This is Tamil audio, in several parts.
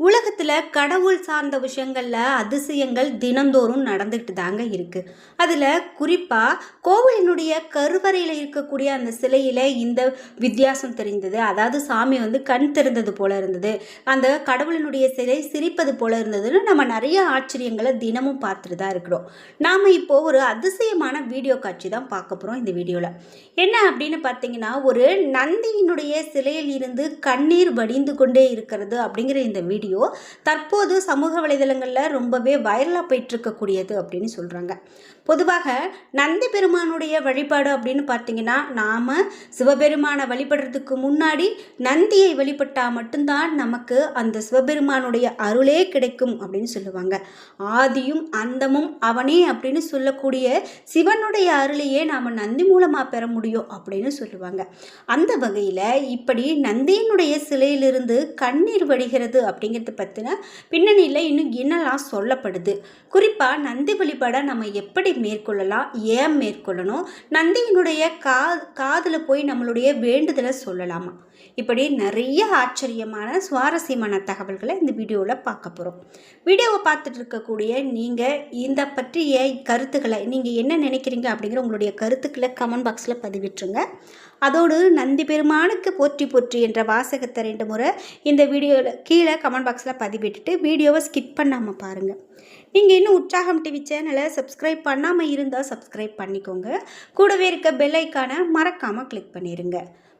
உலகத்தில் கடவுள் சார்ந்த விஷயங்களில் அதிசயங்கள் தினந்தோறும் நடந்துக்கிட்டு தாங்க இருக்குது அதில் குறிப்பாக கோவிலினுடைய கருவறையில் இருக்கக்கூடிய அந்த சிலையில் இந்த வித்தியாசம் தெரிந்தது. அதாவது சாமி வந்து கண் திறந்தது போல இருந்தது. அந்த கடவுளினுடைய சிலை சிரிப்பது போல இருந்ததுன்னு நம்ம நிறைய ஆச்சரியங்களை தினமும் பார்த்துட்டு தான் இருக்கிறோம். நாம் இப்போது ஒரு அதிசயமான வீடியோ காட்சி தான் பார்க்க போகிறோம் இந்த வீடியோவில் என்ன அப்படின்னு பார்த்தீங்கன்னா ஒரு நந்தியினுடைய சிலையில் இருந்து கண்ணீர் வடிந்து கொண்டே இருக்கிறது அப்படிங்கிற இந்த வீடியோ தற்போது சமூக வலைதளங்களில் ரொம்பவே வைரலாக போயிட்டுருக்கக்கூடியது அப்படின்னு சொல்கிறாங்க பொதுவாக நந்தி பெருமானுடைய வழிபாடு அப்படின்னு பார்த்தீங்கன்னா நாம் சிவபெருமானை வழிபடுறதுக்கு முன்னாடி நந்தியை வழிபட்டால் மட்டும்தான் நமக்கு அந்த சிவபெருமானுடைய அருளே கிடைக்கும் அப்படின்னு சொல்லுவாங்க. ஆதியும் அந்தமும் அவனே அப்படின்னு சொல்லக்கூடிய சிவனுடைய அருளையே நாம் நந்தி மூலமாக பெற முடியும் அப்படின்னு சொல்லுவாங்க. அந்த வகையில் இப்படி நந்தியினுடைய சிலையிலிருந்து கண்ணீர் வடிகிறது அப்படிங்கிறது பற்றின பின்னணியில் இன்னும் என்னெல்லாம் சொல்லப்படுது? குறிப்பாக நந்தி வழிபாடை நம்ம எப்படி மேற்கொள்ளலாம்? ஏன் மேற்கொள்ளணும்? நந்தியினுடைய கா காதில் போய் நம்மளுடைய வேண்டுதலை சொல்லலாமா? இப்படி நிறைய ஆச்சரியமான சுவாரஸ்யமான தகவல்களை இந்த வீடியோவில் பார்க்க போகிறோம் வீடியோவை பார்த்துட்டு இருக்கக்கூடிய நீங்கள் இந்த பற்றிய கருத்துக்களை நீங்கள் என்ன நினைக்கிறீங்க அப்படிங்கிற உங்களுடைய கருத்துக்களை கமெண்ட் பாக்ஸில் பதிவிட்டுருங்க. அதோடு நந்தி பெருமானுக்கு போற்றி போற்றி என்ற வாசகத்தை ரெண்டு முறை இந்த வீடியோவில் கீழே கமெண்ட் பாக்ஸில் பதிவிட்டுட்டு வீடியோவை ஸ்கிப் பண்ணாமல் பாருங்கள் நீங்கள் இன்னும் உற்சாகம் டிவி சேனலை சப்ஸ்கிரைப் பண்ணாமல் இருந்தால் சப்ஸ்கிரைப் பண்ணிக்கோங்க. கூடவே இருக்க பெல் ஐக்கானை மறக்காமல் கிளிக் பண்ணிடுங்க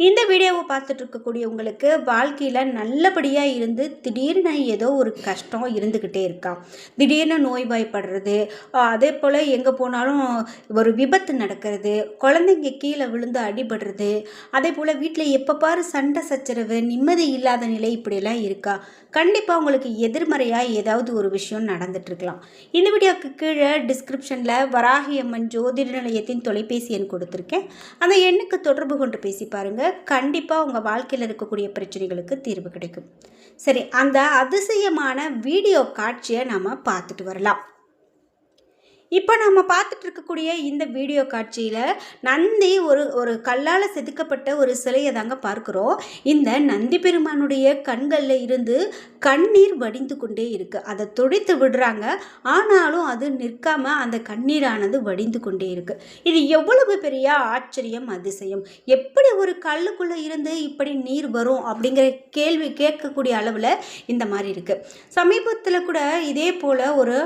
இந்த வீடியோவை பார்த்துட்டு இருக்கக்கூடிய உங்களுக்கு வாழ்க்கையில் நல்லபடியாக இருந்து திடீர்னு ஏதோ ஒரு கஷ்டம் இருந்துக்கிட்டே இருக்கான் திடீர்னு நோய்வாய்ப்படுறது அதே போல் எங்கே போனாலும் ஒரு விபத்து நடக்கிறது குழந்தைங்க கீழே விழுந்து அடிபடுறது அதே போல் வீட்டில் எப்போ பாரு சண்டை சச்சரவு நிம்மதி இல்லாத நிலை இப்படியெல்லாம் இருக்கா? கண்டிப்பாக உங்களுக்கு எதிர்மறையாக ஏதாவது ஒரு விஷயம் நடந்துட்டுருக்கலாம் இந்த வீடியோக்கு கீழே டிஸ்கிரிப்ஷனில் வராகி அம்மன் ஜோதிட நிலையத்தின் தொலைபேசி எண் கொடுத்துருக்கேன். அந்த எண்ணுக்கு தொடர்பு கொண்டு பேசிப்பார் பாருங்கள் கண்டிப்பாக உங்கள் வாழ்க்கையில் இருக்கக்கூடிய பிரச்சனைகளுக்கு தீர்வு கிடைக்கும். சரி அந்த அதிசயமான வீடியோ காட்சியை நாம் பார்த்துட்டு வரலாம். இப்போ நம்ம பார்த்துட்டு இருக்கக்கூடிய இந்த வீடியோ காட்சியில் நந்தி ஒரு ஒரு கல்லால் செதுக்கப்பட்ட ஒரு சிலையை தாங்க பார்க்குறோம். இந்த நந்தி பெருமானுடைய கண்களில் இருந்து கண்ணீர் வடிந்து கொண்டே இருக்குது அதை துடைத்து விடுறாங்க. ஆனாலும் அது நிற்காமல் அந்த கண்ணீரானது வடிந்து கொண்டே இருக்குது இது எவ்வளவு பெரிய ஆச்சரியம் அதிசயம். எப்படி ஒரு கல்லுக்குள்ளே இருந்து இப்படி நீர் வரும் அப்படிங்கிற கேள்வி கேட்கக்கூடிய அளவில் இந்த மாதிரி இருக்குது சமீபத்தில் கூட இதே போல் ஒரு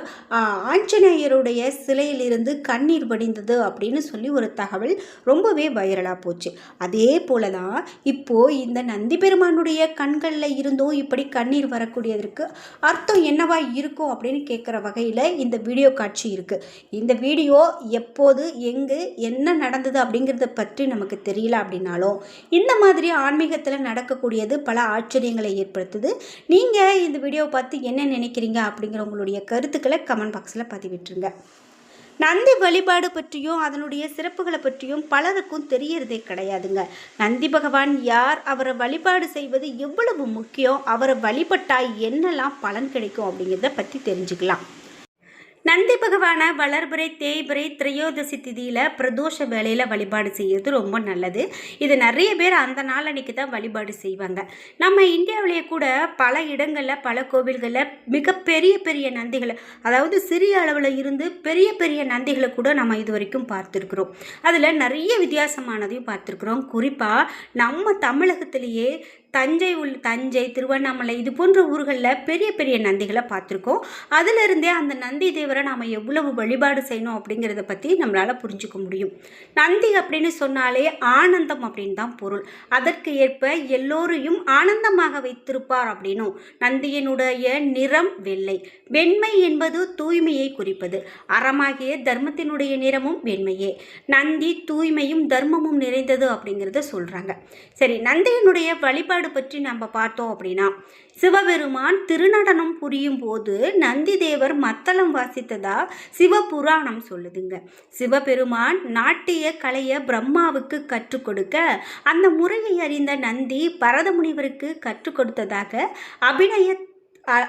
ஆஞ்சநேயருடைய சிலையிலிருந்து கண்ணீர் வடிந்தது அப்படின்னு சொல்லி ஒரு தகவல் ரொம்பவே வைரலாக போச்சு. அதே போல தான் இப்போது இந்த நந்தி பெருமானுடைய கண்களில் இருந்தும் இப்படி கண்ணீர் வரக்கூடியதற்கு அர்த்தம் என்னவா இருக்கும் அப்படின்னு கேட்குற வகையில் இந்த வீடியோ காட்சி இருக்குது இந்த வீடியோ எப்போது எங்கு என்ன நடந்தது அப்படிங்கிறத பற்றி நமக்கு தெரியல அப்படின்னாலும் இந்த மாதிரி ஆன்மீகத்தில் நடக்கக்கூடியது பல ஆச்சரியங்களை ஏற்படுத்துது. நீங்கள் இந்த வீடியோவை பார்த்து என்ன நினைக்கிறீங்க அப்படிங்கிற உங்களுடைய கருத்துக்களை கமெண்ட் பாக்ஸில் பதிவிட்டுருங்க. நந்தி வழிபாடு பற்றியும் அதனுடைய சிறப்புகளை பற்றியும் பலருக்கும் தெரியறதே கிடையாதுங்க. நந்தி பகவான் யார் அவரை வழிபாடு செய்வது எவ்வளவு முக்கியம் அவரை வழிபட்டால் என்னெல்லாம் பலன் கிடைக்கும் அப்படிங்கிறத பற்றி தெரிஞ்சுக்கலாம். நந்தி பகவானை வளர்புரை தேய்புரை திரையோதசி திதியில் பிரதோஷ வேலையில் வழிபாடு செய்கிறது ரொம்ப நல்லது. இது நிறைய பேர் அந்த நாள் அன்னைக்கு தான் வழிபாடு செய்வாங்க. நம்ம இந்தியாவிலேயே கூட பல இடங்களில் பல கோவில்களில் மிகப்பெரிய பெரிய நந்திகளை அதாவது சிறிய அளவில் இருந்து பெரிய பெரிய நந்திகளை கூட நம்ம இது வரைக்கும் பார்த்துருக்குறோம். அதில் நிறைய வித்தியாசமானதையும் பார்த்துருக்குறோம். குறிப்பாக நம்ம தமிழகத்திலேயே தஞ்சை உள் தஞ்சை திருவண்ணாமலை இது போன்ற ஊர்களில் பெரிய பெரிய நந்திகளை பார்த்துருக்கோம். அதிலிருந்தே அந்த நந்தி தேவரை நாம் எவ்வளவு வழிபாடு செய்யணும் அப்படிங்கிறத பற்றி நம்மளால் புரிஞ்சுக்க முடியும். நந்தி அப்படின்னு சொன்னாலே ஆனந்தம் அப்படின்னு தான் பொருள். அதற்கு ஏற்ப எல்லோரையும் ஆனந்தமாக வைத்திருப்பார் அப்படின்னும். நந்தியினுடைய நிறம் வெள்ளை. வெண்மை என்பது தூய்மையை குறிப்பது. அறமாகிய தர்மத்தினுடைய நிறமும் வெண்மையே. நந்தி தூய்மையும் தர்மமும் நிறைந்தது அப்படிங்கிறத சொல்கிறாங்க சரி நந்தியினுடைய வழிபாடு பற்றி நம்ம பார்த்தோம் அப்படின்னா சிவபெருமான் திருநடனம் புரியும் போது நந்தி தேவர் மத்தளம் வாசித்ததா சிவபுராணம் சொல்லுதுங்க. சிவபெருமான் நாட்டிய கலையை பிரம்மாவுக்கு கற்றுக் கொடுக்க அந்த முறையை அறிந்த நந்தி பரத முனிவருக்கு கற்றுக் கொடுத்ததாக அபிநய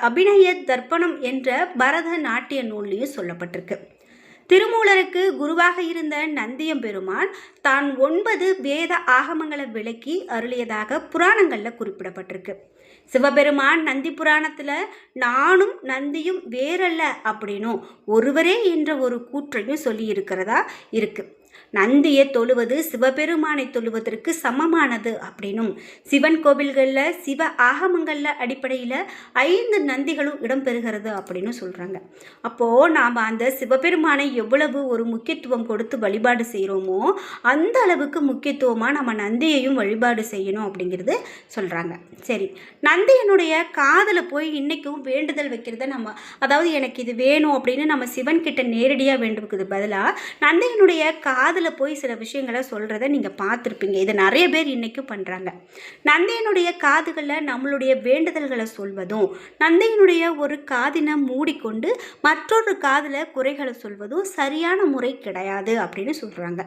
அபிநய தர்ப்பணம் என்ற பரத நாட்டிய நூல்லையும் சொல்லப்பட்டிருக்கு. திருமூலருக்கு குருவாக இருந்த நந்தியம் பெருமான் தான் ஒன்பது வேத ஆகமங்களை விளக்கி அருளியதாக புராணங்களில் குறிப்பிடப்பட்டிருக்கு. சிவபெருமான் நந்தி புராணத்தில் நானும் நந்தியும் வேறல்ல அப்படின்னும் ஒருவரே என்ற ஒரு கூற்றையும் சொல்லியிருக்கிறதா இருக்குது நந்தியை தொழுவது சிவபெருமானை தொழுவதற்கு சமமானது அப்படின்னும். சிவன் கோவில்களில் சிவ ஆகமங்களில் அடிப்படையில் ஐந்து நந்திகளும் இடம்பெறுகிறது அப்படின்னு சொல்கிறாங்க அப்போது நாம் அந்த சிவபெருமானை எவ்வளவு ஒரு முக்கியத்துவம் கொடுத்து வழிபாடு செய்கிறோமோ அந்த அளவுக்கு முக்கியத்துவமாக நம்ம நந்தியையும் வழிபாடு செய்யணும் அப்படிங்கிறது சொல்கிறாங்க சரி நந்தியனுடைய காதில் போய் இன்றைக்கும் வேண்டுதல் வைக்கிறத நம்ம அதாவது எனக்கு இது வேணும் அப்படின்னு நம்ம சிவன் கிட்ட நேரடியாக வேண்டுவதுக்கு பதிலாக நந்தியனுடைய கா காதில் போய் சில விஷயங்களை சொல்கிறத நீங்கள் பார்த்துருப்பீங்க. இதை நிறைய பேர் இன்றைக்கும் பண்ணுறாங்க நந்தையனுடைய காதுகளில் நம்மளுடைய வேண்டுதல்களை சொல்வதும் நந்தையனுடைய ஒரு காதினை மூடிக்கொண்டு மற்றொரு காதில் குறைகளை சொல்வதும் சரியான முறை கிடையாது அப்படின்னு சொல்கிறாங்க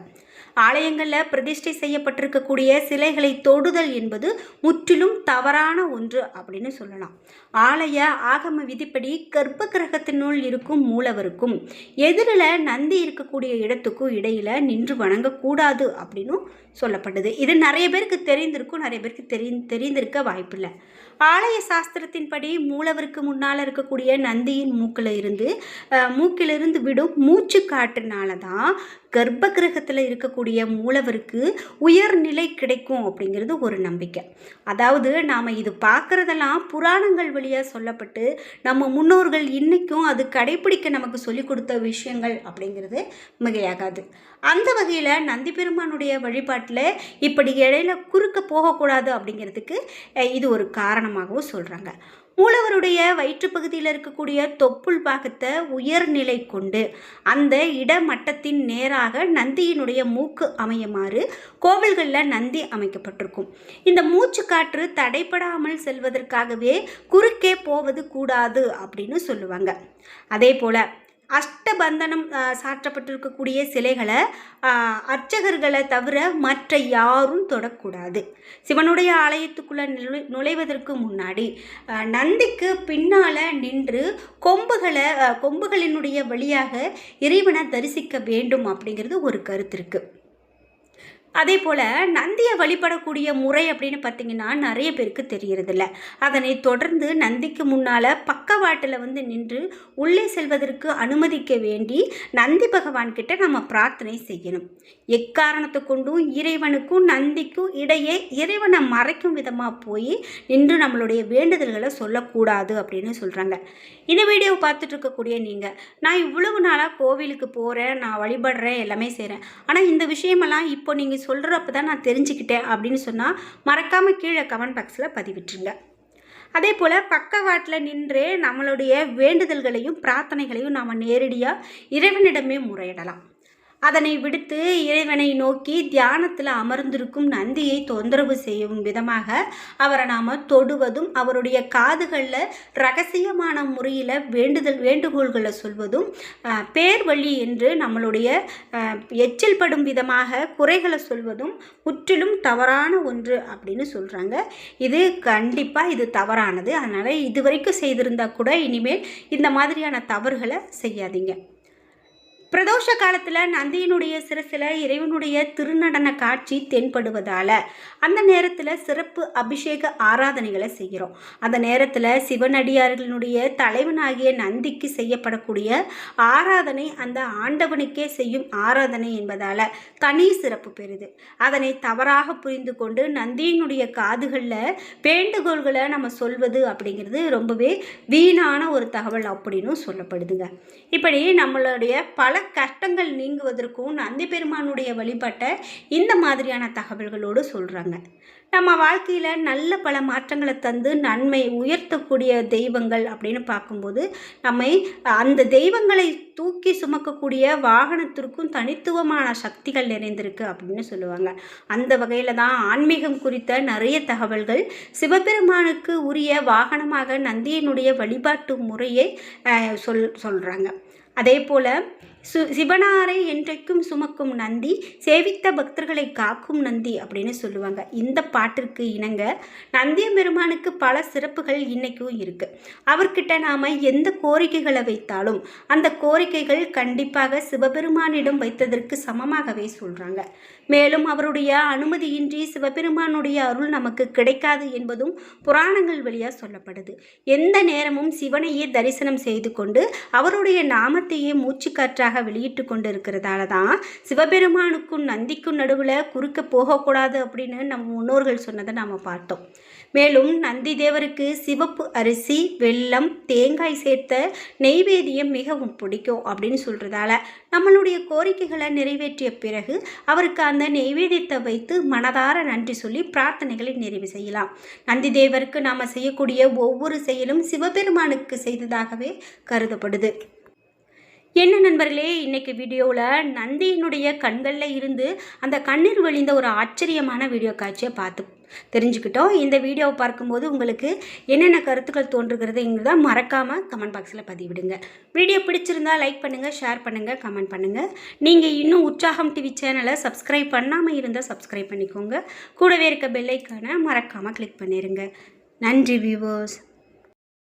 ஆலயங்களில் பிரதிஷ்டை செய்யப்பட்டிருக்கக்கூடிய சிலைகளை தொடுதல் என்பது முற்றிலும் தவறான ஒன்று அப்படின்னு சொல்லலாம். ஆலய ஆகம விதிப்படி கர்ப்ப கிரகத்தினுள் இருக்கும் மூலவருக்கும் எதிரில் நந்தி இருக்கக்கூடிய இடத்துக்கும் இடையில் நின்று வணங்கக்கூடாது அப்படின்னும் சொல்லப்பட்டது. இது நிறைய பேருக்கு தெரிந்திருக்கும் நிறைய பேருக்கு தெரி தெரிந்திருக்க வாய்ப்பில்லை. ஆலய சாஸ்திரத்தின்படி மூலவருக்கு முன்னால் இருக்கக்கூடிய நந்தியின் மூக்கில் இருந்து மூக்கிலிருந்து விடும் மூச்சு காட்டுனால தான் கர்ப்ப கிரகத்தில் இருக்கக்கூடிய மூலவருக்கு உயர்நிலை கிடைக்கும் அப்படிங்கிறது ஒரு நம்பிக்கை. அதாவது நாம் இது பார்க்குறதெல்லாம் புராணங்கள் வழியாக சொல்லப்பட்டு நம்ம முன்னோர்கள் இன்றைக்கும் அது கடைபிடிக்க நமக்கு சொல்லிக் கொடுத்த விஷயங்கள் அப்படிங்கிறது மிகையாகாது. அந்த வகையில் நந்தி பெருமானுடைய வழிபாட்டில் இப்படி இடையில குறுக்க போகக்கூடாது அப்படிங்கிறதுக்கு இது ஒரு காரணமாகவும் சொல்கிறாங்க மூலவருடைய வயிற்றுப்பகுதியில் இருக்கக்கூடிய தொப்புள் பாகத்தை உயர்நிலை கொண்டு அந்த இடமட்டத்தின் நேராக நந்தியினுடைய மூக்கு அமையுமாறு கோவில்களில் நந்தி அமைக்கப்பட்டிருக்கும். இந்த மூச்சு காற்று தடைப்படாமல் செல்வதற்காகவே குறுக்கே போவது கூடாது அப்படின்னு சொல்லுவாங்க. அதே போல் அஷ்டபந்தனம் சாற்றப்பட்டிருக்கக்கூடிய சிலைகளை அர்ச்சகர்களை தவிர மற்ற யாரும் தொடக்கூடாது. சிவனுடைய ஆலயத்துக்குள்ளே நுழை நுழைவதற்கு முன்னாடி நந்திக்கு பின்னால் நின்று கொம்புகளை கொம்புகளினுடைய வழியாக இறைவனை தரிசிக்க வேண்டும் அப்படிங்கிறது ஒரு கருத்து இருக்குது அதே போல் நந்தியை வழிபடக்கூடிய முறை அப்படின்னு பார்த்தீங்கன்னா நிறைய பேருக்கு தெரியறதில்ல. அதனை தொடர்ந்து நந்திக்கு முன்னால் பக்கவாட்டில் வந்து நின்று உள்ளே செல்வதற்கு அனுமதிக்க வேண்டி நந்தி பகவான்கிட்ட நம்ம பிரார்த்தனை செய்யணும். எக்காரணத்தை கொண்டும் இறைவனுக்கும் நந்திக்கும் இடையே இறைவனை மறைக்கும் விதமாக போய் நின்று நம்மளுடைய வேண்டுதல்களை சொல்லக்கூடாது அப்படின்னு சொல்கிறாங்க இந்த வீடியோ பார்த்துட்டு இருக்கக்கூடிய நீங்கள் நான் இவ்வளவு நாளாக கோவிலுக்கு போகிறேன் நான் வழிபடுறேன் எல்லாமே செய்கிறேன் ஆனால் இந்த விஷயமெல்லாம் இப்போ நீங்கள் சொல்கிறப்ப தான் நான் தெரிஞ்சுக்கிட்டேன் அப்படின்னு சொன்னால் மறக்காமல் கீழே கமெண்ட் பாக்ஸில் பதிவிட்டுருங்க. அதே போல் பக்கவாட்டில் நின்று நம்மளுடைய வேண்டுதல்களையும் பிரார்த்தனைகளையும் நாம் நேரடியாக இறைவனிடமே முறையிடலாம். அதனை விடுத்து இறைவனை நோக்கி தியானத்தில் அமர்ந்திருக்கும் நந்தியை தொந்தரவு செய்யும் விதமாக அவரை நாம் தொடுவதும் அவருடைய காதுகளில் ரகசியமான முறையில் வேண்டுதல் வேண்டுகோள்களை சொல்வதும் பேர் வழி என்று நம்மளுடைய எச்சில் படும் விதமாக குறைகளை சொல்வதும் முற்றிலும் தவறான ஒன்று அப்படின்னு சொல்கிறாங்க இது கண்டிப்பாக இது தவறானது. அதனால் இதுவரைக்கும் செய்திருந்தால் கூட இனிமேல் இந்த மாதிரியான தவறுகளை செய்யாதீங்க. பிரதோஷ காலத்தில் நந்தியினுடைய சிரசில் இறைவனுடைய திருநடன காட்சி தென்படுவதால் அந்த நேரத்தில் சிறப்பு அபிஷேக ஆராதனைகளை செய்கிறோம். அந்த நேரத்தில் சிவனடியார்களினுடைய தலைவனாகிய நந்திக்கு செய்யப்படக்கூடிய ஆராதனை அந்த ஆண்டவனுக்கே செய்யும் ஆராதனை என்பதால் தனி சிறப்பு பெறுது. அதனை தவறாக புரிந்து கொண்டு நந்தியினுடைய காதுகளில் வேண்டுகோள்களை நம்ம சொல்வது அப்படிங்கிறது ரொம்பவே வீணான ஒரு தகவல் அப்படின்னு சொல்லப்படுதுங்க. இப்படி நம்மளுடைய பல கஷ்டங்கள் நீங்குவதற்கும் நந்தி பெருமானுடைய வழிபாட்டை இந்த மாதிரியான தகவல்களோடு சொல்கிறாங்க நம்ம வாழ்க்கையில் நல்ல பல மாற்றங்களை தந்து நன்மை உயர்த்தக்கூடிய தெய்வங்கள் அப்படின்னு பார்க்கும்போது நம்மை அந்த தெய்வங்களை தூக்கி சுமக்கக்கூடிய வாகனத்திற்கும் தனித்துவமான சக்திகள் நிறைந்திருக்கு அப்படின்னு சொல்லுவாங்க. அந்த வகையில் தான் ஆன்மீகம் குறித்த நிறைய தகவல்கள் சிவபெருமானுக்கு உரிய வாகனமாக நந்தியினுடைய வழிபாட்டு முறையை சொல் சொல்கிறாங்க அதே போல் சு சிவனாரை என்றைக்கும் சுமக்கும் நந்தி சேவித்த பக்தர்களை காக்கும் நந்தி அப்படின்னு சொல்லுவாங்க. இந்த பாட்டிற்கு இணங்க நந்திய பெருமானுக்கு பல சிறப்புகள் இன்றைக்கும் இருக்குது அவர்கிட்ட நாம் எந்த கோரிக்கைகளை வைத்தாலும் அந்த கோரிக்கைகள் கண்டிப்பாக சிவபெருமானிடம் வைத்ததற்கு சமமாகவே சொல்கிறாங்க மேலும் அவருடைய அனுமதியின்றி சிவபெருமானுடைய அருள் நமக்கு கிடைக்காது என்பதும் புராணங்கள் வழியாக சொல்லப்படுது. எந்த நேரமும் சிவனையே தரிசனம் செய்து கொண்டு அவருடைய நாமத்தையே மூச்சுக்காற்றாக வெளியிட்டு கொண்டு இருக்கிறதால தான் சிவபெருமானுக்கும் நந்திக்கும் நடுவில் குறுக்க போகக்கூடாது அப்படின்னு நம்ம முன்னோர்கள் சொன்னதை நாம் பார்த்தோம். மேலும் நந்தி தேவருக்கு சிவப்பு அரிசி வெல்லம் தேங்காய் சேர்த்த நெய்வேதியம் மிகவும் பிடிக்கும் அப்படின்னு சொல்கிறதால நம்மளுடைய கோரிக்கைகளை நிறைவேற்றிய பிறகு அவருக்கு அந்த நெய்வேதியத்தை வைத்து மனதார நன்றி சொல்லி பிரார்த்தனைகளை நிறைவு செய்யலாம். நந்தி தேவருக்கு நாம் செய்யக்கூடிய ஒவ்வொரு செயலும் சிவபெருமானுக்கு செய்ததாகவே கருதப்படுது. என்ன நண்பர்களே இன்றைக்கி வீடியோவில் நந்தியினுடைய கண்களில் இருந்து அந்த கண்ணீர் வழிந்த ஒரு ஆச்சரியமான வீடியோ காட்சியை பார்த்து தெரிஞ்சுக்கிட்டோம். இந்த வீடியோவை பார்க்கும்போது உங்களுக்கு என்னென்ன கருத்துக்கள் தோன்றுகிறதுங்கிறத மறக்காமல் கமெண்ட் பாக்ஸில் பதிவிடுங்க. வீடியோ பிடிச்சிருந்தா லைக் பண்ணுங்கள் ஷேர் பண்ணுங்கள் கமெண்ட் பண்ணுங்கள் நீங்கள் இன்னும் உற்சாகம் டிவி சேனலை சப்ஸ்கிரைப் பண்ணாமல் இருந்தால் சப்ஸ்கிரைப் பண்ணிக்கோங்க. கூடவே இருக்க பெல்லைக்கான மறக்காமல் கிளிக் பண்ணிடுங்க நன்றி வியூவர்ஸ்